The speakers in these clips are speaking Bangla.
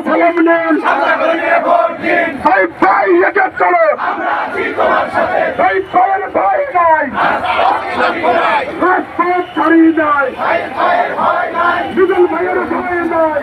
ভাইয়ের সালাম নিন। ভাই ভাই এটা চলো। ভাই ভাইয়ের ভাই নাই। রাস্তা ছাড়িয়ে নাই। দুজন ভাইয়ের ভাই নাই।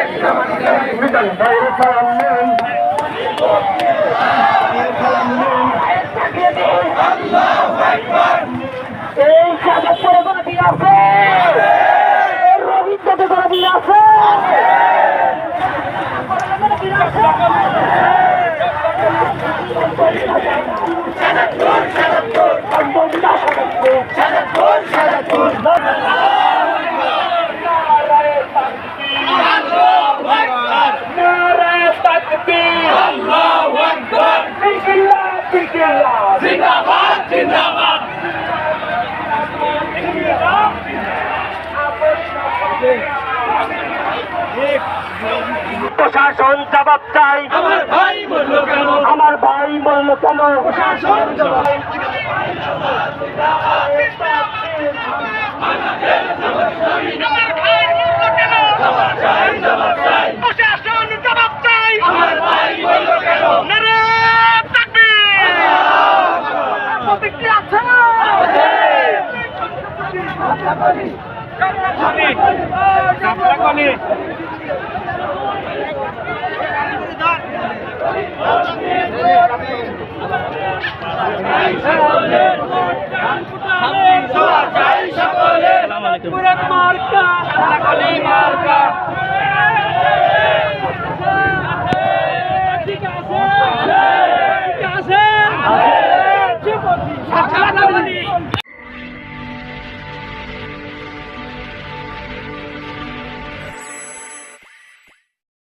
এই সাজের পরে কোনো দিন আছে রবীন্দ্রতে কোনো দিন আছে সাজাদপুর সাজাদপুর সাজাদপুর সাজাদপুর আল্লাহু আকবার আল্লাহু আকবার জিন্দাবাদ জিন্দাবাদ প্রশাসন জবাব চাই। আমার ভাই বলল কেন? আমার ভাই বলল কেন? প্রশাসন জবাব জবাব চাই জবাব চাই প্রশাসন জবাব চাই আমার ভাই বলল কেন নারে তাকবীর প্রতিক্রি আছে